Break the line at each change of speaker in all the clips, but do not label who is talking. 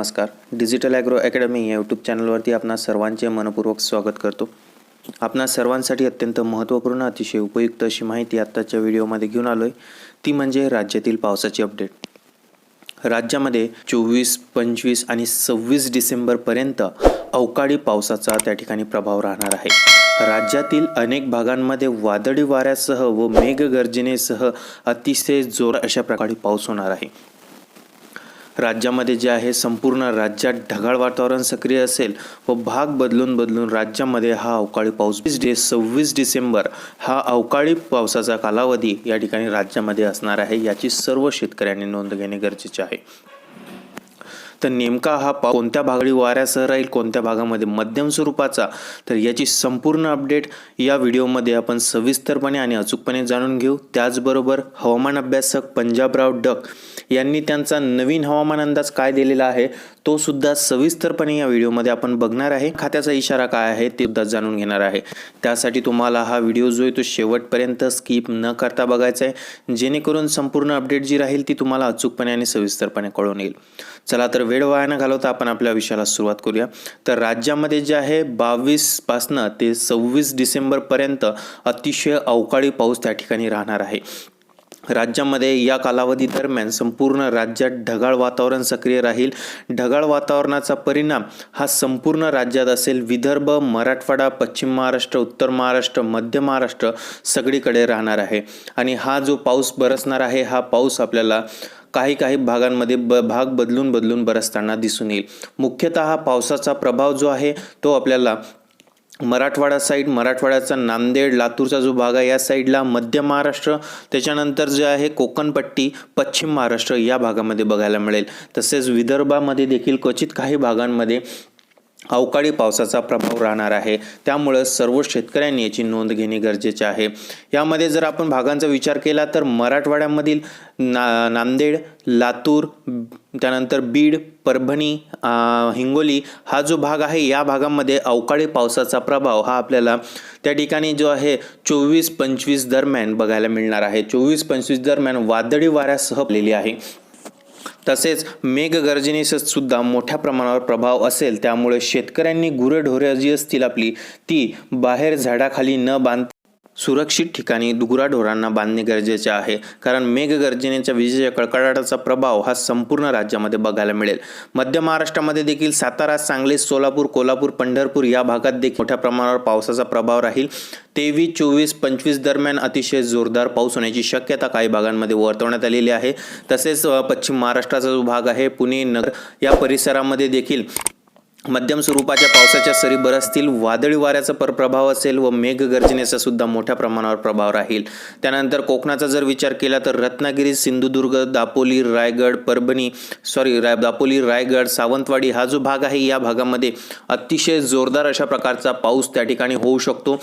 नमस्कार. Digital agro academy या YouTube चॅनलवरती आपणा सर्वांचे मनपूर्वक स्वागत करतो. आपणा सर्वांसाठी अत्यंत महत्त्वपूर्ण अतिशय उपयुक्त अशी माहिती आत्ताच्या व्हिडिओमध्ये घेऊन आलो आहे ती म्हणजे राज्यातील पावसाची अपडेट राज्यामध्ये चोवीस पंचवीस आणि सव्वीस डिसेंबरपर्यंत अवकाळी पावसाचा त्या ठिकाणी प्रभाव राहणार आहे. राज्यातील अनेक भागांमध्ये वादळी वाऱ्यासह व मेघगर्जनेसह अतिशय जोर अशा प्रकारे पाऊस होणार आहे. राज्यामध्ये जे आहे संपूर्ण राज्यात ढगाळ वातावरण सक्रिय असेल व भाग बदलून बदलून राज्यामध्ये हा अवकाळी पाऊस वीस डे सव्वीस डिसेंबर हा अवकाळी पावसाचा कालावधी या ठिकाणी राज्यामध्ये असणार आहे याची सर्व शेतकऱ्यांनी नोंद घेणे गरजेचे आहे. तर नेमका हा पाऊस कोणत्या भागाडी वाऱ्यासह राहील कोणत्या भागामध्ये मध्यम स्वरूपाचा तर याची संपूर्ण अपडेट या व्हिडिओमध्ये आपण सविस्तरपणे आणि अचूकपणे जाणून घेऊ. त्याचबरोबर हवामान अभ्यासक पंजाबराव डक यांनी त्यांचा नवीन हवामान अंदाज काय दिलेला आहे तो सुद्धा सविस्तरपणे या व्हिडिओमध्ये आपण बघणार आहे. खात्याचा इशारा काय आहे ते सुद्धा जाणून घेणार आहे. त्यासाठी तुम्हाला हा व्हिडिओ जो आहे तो शेवटपर्यंत स्किप न करता बघायचा आहे. जेणेकरून संपूर्ण अपडेट जी राहील ती तुम्हाला अचूकपणे आणि सविस्तरपणे कळून येईल. चला तर वेळ वाया न घालवता आपण आपल्या विषयाला सुरुवात करूया. तर राज्यामध्ये जे आहे बावीसपासनं ते सव्वीस डिसेंबरपर्यंत अतिशय अवकाळी पाऊस त्या ठिकाणी राहणार आहे. राज्यामध्ये या कालावधी दरम्यान संपूर्ण राज्यात ढगाळ वातावरण सक्रिय राहील. ढगाळ वातावरणाचा परिणाम हा संपूर्ण राज्यात असेल. विदर्भ मराठवाडा पश्चिम महाराष्ट्र उत्तर महाराष्ट्र मध्य महाराष्ट्र सगळीकडे राहणार आहे. आणि हा जो पाऊस बरसणार आहे हा पाऊस आपल्याला काही काही भागांमध्ये ब भाग बदलून बदलून बरसताना दिसून येईल. मुख्यतः हा पावसाचा प्रभाव जो आहे तो आपल्याला मराठवाडा साईड मराठवाड्याचा नांदेड लातूरचा जो भाग आहे या साईडला मध्य महाराष्ट्र त्याच्यानंतर जे आहे कोकणपट्टी पश्चिम महाराष्ट्र या भागामध्ये बघायला मिळेल. तसेच विदर्भामध्ये देखील क्वचित काही भागांमध्ये अवकाळी पावसाचा प्रभाव राहणार आहे. त्यामुळं सर्व शेतकऱ्यांनी याची नोंद घेणे गरजेचे आहे. यामध्ये जर आपण भागांचा विचार केला तर मराठवाड्यामधील ना नांदेड लातूर त्यानंतर बीड परभणी हिंगोली हा जो भाग आहे या भागामध्ये अवकाळी पावसाचा प्रभाव हा आपल्याला त्या ठिकाणी जो आहे चोवीस पंचवीस दरम्यान बघायला मिळणार आहे. चोवीस पंचवीस दरम्यान वादळी वाऱ्यासह आलेली आहे. तसेच मेघगर्जनेचा सुद्धा मोठ्या प्रमाणावर प्रभाव असेल त्यामुळे शेतकऱ्यांनी गुरेढोरे जी असतील आपली ती बाहेर झाडाखाली न बांध सुरक्षित ठिकाणी गुराढोरांना बांधणे गरजेचे आहे. कारण मेघगर्जनेच्या विजेच्या कडकडाटाचा प्रभाव हा संपूर्ण राज्यामध्ये बघायला मिळेल. मध्य महाराष्ट्रामध्ये देखील सातारा सांगली सोलापूर कोल्हापूर पंढरपूर या भागात देखील मोठ्या प्रमाणावर पावसाचा प्रभाव राहील. तेवीस चोवीस पंचवीस दरम्यान अतिशय जोरदार पाऊस होण्याची शक्यता काही भागांमध्ये वर्तवण्यात आलेली आहे. तसेच पश्चिम महाराष्ट्राचा जो भाग आहे पुणे नगर या परिसरामध्ये देखील मध्यम स्वरूपाच्या पावसाच्या सरी बरसतील वादळी वाऱ्याचा पर प्रभाव असेल व मेघगर्जनेचा सुद्धा मोठ्या प्रमाणावर प्रभाव राहील. त्यानंतर कोकणाचा जर विचार केला तर रत्नागिरी सिंधुदुर्ग दापोली रायगड परभणी सॉरी राय दापोली रायगड सावंतवाडी हा जो भाग आहे या भागामध्ये अतिशय जोरदार अशा प्रकारचा पाऊस त्या ठिकाणी होऊ शकतो.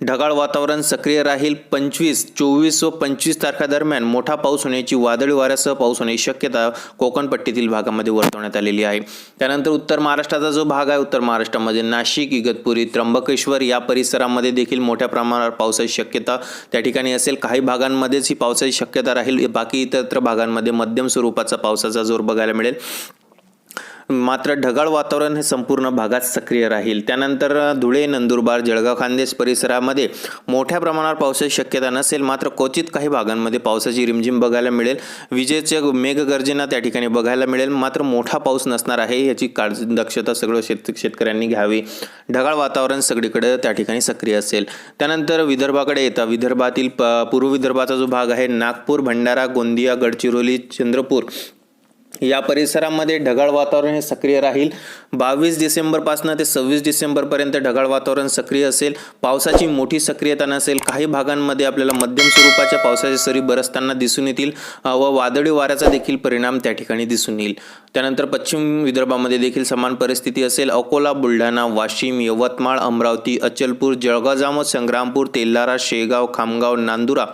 ढगाळ वातावरण सक्रिय राहील. पंचवीस चोवीस व पंचवीस तारखादरम्यान मोठा पाऊस होण्याची वादळी वाऱ्यासह पाऊस होण्याची शक्यता कोकणपट्टीतील भागामध्ये वर्तवण्यात आलेली आहे. त्यानंतर उत्तर महाराष्ट्राचा जो भाग आहे उत्तर महाराष्ट्रामध्ये नाशिक इगतपुरी त्र्यंबकेश्वर या परिसरामध्ये देखील मोठ्या प्रमाणावर पावसाची शक्यता त्या ठिकाणी असेल. काही भागांमध्येच ही पावसाची शक्यता राहील. बाकी इतरत्र भागांमध्ये मध्यम स्वरूपाचा पावसाचा जोर बघायला मिळेल. मात्र ढगाळ वातावरण हे संपूर्ण भागात सक्रिय राहील. त्यानंतर धुळे नंदुरबार जळगाव खानदेश परिसरामध्ये मोठ्या प्रमाणावर पावसाची शक्यता नसेल मात्र क्वचित काही भागांमध्ये पावसाची रिमझिम बघायला मिळेल. विजेच्या मेघगर्जना त्या ठिकाणी बघायला मिळेल. मात्र मोठा पाऊस नसणार आहे याची काळजी दक्षता सगळं शेत शेतकऱ्यांनी घ्यावी. ढगाळ वातावरण सगळीकडे त्या ठिकाणी सक्रिय असेल. त्यानंतर विदर्भाकडे येतं विदर्भातील प पूर्व विदर्भाचा जो भाग आहे नागपूर भंडारा गोंदिया गडचिरोली चंद्रपूर या परिसरामध्ये ढगाळ वातावरण हे सक्रिय राहील. बावीस डिसेंबरपासून ते सव्वीस डिसेंबरपर्यंत ढगाळ वातावरण सक्रिय असेल. पावसाची मोठी सक्रियता नसेल. काही भागांमध्ये आपल्याला मध्यम स्वरूपाच्या पावसाच्या सरी बरसताना दिसून येतील व वादळी वाऱ्याचा देखील परिणाम त्या ठिकाणी दिसून येईल. त्यानंतर पश्चिम विदर्भामध्ये देखील समान परिस्थिती असेल. अकोला बुलढाणा वाशिम यवतमाळ अमरावती अचलपूर जळगाव जामोद संग्रामपूर तेल्लारा शेगाव खामगाव नांदुरा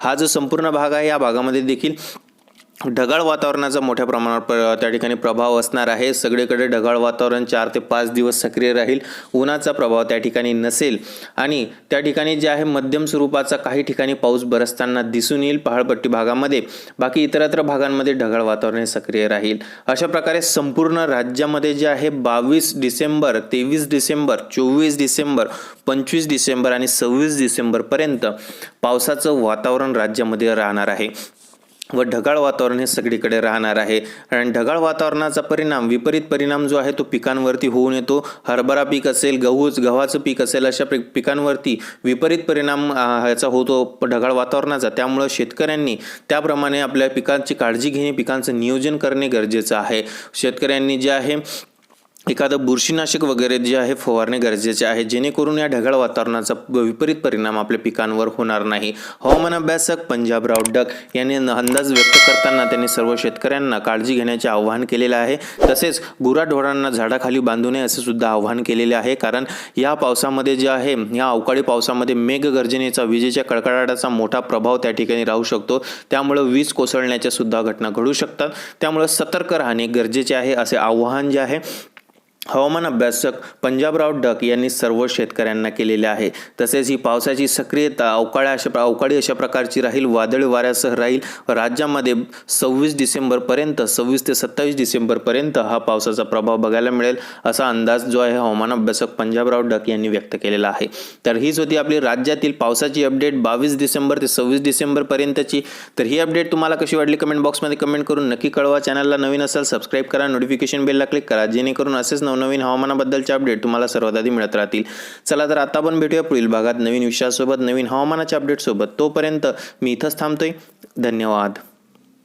हा जो संपूर्ण भाग आहे या भागामध्ये देखील ढगाळ वातावरणाचा मोठ्या प्रमाणावर प- त्या ठिकाणी प्रभाव असणार आहे. सगळीकडे ढगाळ वातावरण चार ते पाच दिवस सक्रिय राहील. उन्हाचा प्रभाव त्या ठिकाणी नसेल. आणि त्या ठिकाणी जे आहे मध्यम स्वरूपाचा काही ठिकाणी पाऊस बरसताना दिसून येईल पहाडपट्टी भागामध्ये. बाकी इतरत्र भागांमध्ये ढगाळ वातावरण सक्रिय राहील. अशा प्रकारे संपूर्ण राज्यामध्ये जे आहे बावीस डिसेंबर तेवीस डिसेंबर चोवीस डिसेंबर पंचवीस डिसेंबर आणि सव्वीस डिसेंबरपर्यंत पावसाचं वातावरण राज्यामध्ये राहणार आहे. व ढगाळ वातावरण हे सगळीकडे राहणार आहे. आणि ढगाळ वातावरणाचा परिणाम विपरीत परिणाम जो आहे तो पिकांवरती होऊन येतो. हरभरा पीक असेल गहूच गव्हाचं पीक असेल अशा पिकांवरती विपरीत परिणाम ह्याचा होतो ढगाळ वातावरणाचा. त्यामुळं शेतकऱ्यांनी त्याप्रमाणे आपल्या पिकांची काळजी घेणे पिकांचं नियोजन करणे गरजेचं आहे. शेतकऱ्यांनी जे आहे एखादं बुरशीनाशक वगैरे जे आहे फवारणे गरजेचे आहे जेणेकरून या ढगाळ वातावरणाचा विपरीत परिणाम आपल्या पिकांवर होणार नाही. हवामान अभ्यासक पंजाबराव डक यांनी अंदाज व्यक्त करताना त्यांनी सर्व शेतकऱ्यांना काळजी घेण्याचे आवाहन केलेलं आहे. तसेच गुराढोरांना झाडाखाली बांधू नये असे सुद्धा आवाहन केलेले आहे. कारण या पावसामध्ये जे आहे या अवकाळी पावसामध्ये मेघगर्जनेचा विजेच्या कडकडाटाचा मोठा प्रभाव त्या ठिकाणी राहू शकतो. त्यामुळं वीज कोसळण्याच्या सुद्धा घटना घडू शकतात. त्यामुळं सतर्क राहणे गरजेचे आहे असे आवाहन जे आहे हवामान अभ्यासक पंजाबराव डक यांनी सर्व शेतकऱ्यांना केलेले आहे. तसेच ही पावसाची सक्रियता अवकाळ्या अशा अवकाळी अशा प्रकारची राहील वादळी वाऱ्यासह राहील. राज्यामध्ये सव्वीस डिसेंबरपर्यंत सव्वीस ते सत्तावीस डिसेंबरपर्यंत हा पावसाचा प्रभाव बघायला मिळेल असा अंदाज जो आहे हवामान अभ्यासक पंजाबराव डक यांनी व्यक्त केलेला आहे. तर हीच होती आपली राज्यातील पावसाची अपडेट. बावीस डिसेंबर ते सव्वीस डिसेंबरपर्यंतची तर ही अपडेट तुम्हाला कशी वाटली कमेंट बॉक्समध्ये कमेंट करून नक्की कळवा. चॅनलला नवीन असाल सबस्क्राईब करा. नोटिफिकेशन बेलला क्लिक करा. जेणेकरून असेच नवनवीन हवामानाबद्दलचे अपडेट तुम्हाला सर्वात आधी मिळत राहतील. चला तर आता आपण भेटूया पुढील भागात नवीन विषयासोबत नवीन हवामानाच्या अपडेटसोबत. तोपर्यंत मी इथंच थांबतोय. धन्यवाद.